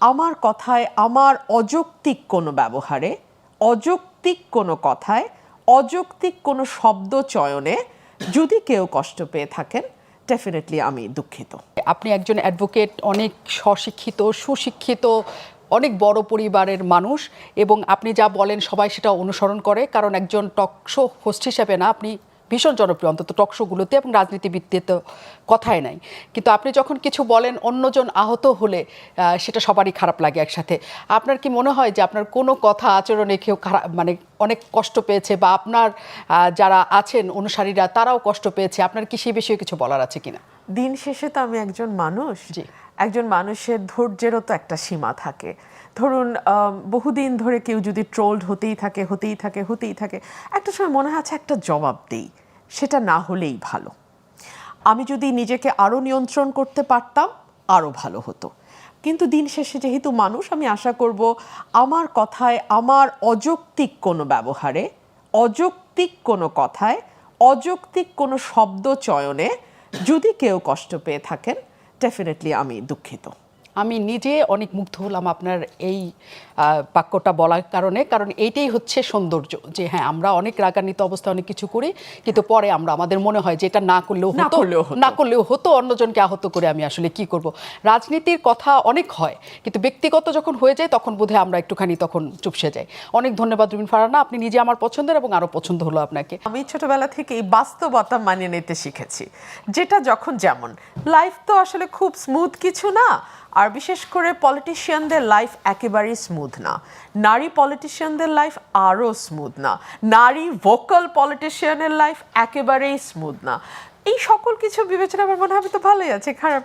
আমার কথায় আমার অযৌক্তিক কোনো ব্যবহারে, অযৌক্তিক কোনো কথায়, অযৌক্তিক কোনো শব্দ চয়নে যদি কেউ কষ্ট পেয়ে থাকেন ডেফিনেটলি আমি দুঃখিত। আপনি একজন অ্যাডভোকেট অনেক স্বশিক্ষিত, সুশিক্ষিত, অনেক বড় পরিবারের মানুষ এবং আপনি যা বলেন সবাই সেটা অনুসরণ করে। কারণ একজন টকশো হোস্ট হিসেবে না, আপনি ভীষণ জনপ্রিয় অন্তত টকশোগুলোতে এবং রাজনীতিবিদতে তো কথাই নাই। কিন্তু আপনি যখন কিছু বলেন অন্যজন আহত হলে সেটা সবারই খারাপ লাগে একসাথে। আপনার কি মনে হয় যে আপনার কোনো কথা আচরণে কেউ খারাপ মানে অনেক কষ্ট পেয়েছে বা আপনার যারা আছেন অনুসারীরা তারাও কষ্ট পেয়েছে? আপনার কি সেই বিষয়ে কিছু বলার আছে কিনা? দিন শেষে তো আমি একজন মানুষ। জি। একজন মানুষের ধৈর্যেরও তো একটা সীমা থাকে। ধরুন বহুদিন ধরে কেউ যদি ট্রোলড হতেই থাকে হতেই থাকে হতেই থাকে, একটা সময় মনে আছে একটা জবাব দেই, সেটা না হলেই ভালো। আমি যদি নিজেকে আরও নিয়ন্ত্রণ করতে পারতাম আরও ভালো হতো। কিন্তু দিন শেষে যেহেতু মানুষ, আমি আশা করব আমার কথায়, আমার অযৌক্তিক কোনো ব্যবহারে, অযৌক্তিক কোনো কথায়, অযৌক্তিক কোনো শব্দ চয়নে যদি কেউ কষ্ট পেয়ে থাকেন ডেফিনেটলি আমি দুঃখিত। আমি নিজে অনেক মুগ্ধ হলাম আপনার এই বাক্যটা বলার কারণে। কারণ এইটাই হচ্ছে সৌন্দর্য যে হ্যাঁ আমরা অনেক রাগান্বিত অবস্থায় অনেক কিছু করি কিন্তু পরে আমরা আমাদের মনে হয় যে এটা না করলেও না হতো করলেও না করলেও হতো অন্যজনকে আহত করে আমি আসলে কি করব? রাজনীতির কথা অনেক হয় কিন্তু ব্যক্তিগত যখন হয়ে যায় তখন বোধহয় আমরা একটুখানি তখন চুপসে যাই। অনেক ধন্যবাদ রুবিন ফারানা আপনি নিজে আমার পছন্দের এবং আরও পছন্দ হলো আপনাকে। আমি ছোটবেলা থেকেই বাস্তবতা মানিয়ে নিতে শিখেছি যেটা যখন যেমন। লাইফ তো আসলে খুব স্মুথ কিছু না আর বিশেষ করে পলিটিশিয়ানদের লাইফ একেবারেই স্মুথ না। নারী পলিটিশিয়ানদের লাইফ আরও স্মুথ না। নারী ভোকাল পলিটিশিয়ানের লাইফ একেবারেই স্মুথ না। এই সকল কিছু বিবেচনা আমার মনে হবে তো ভালোই আছে, খারাপ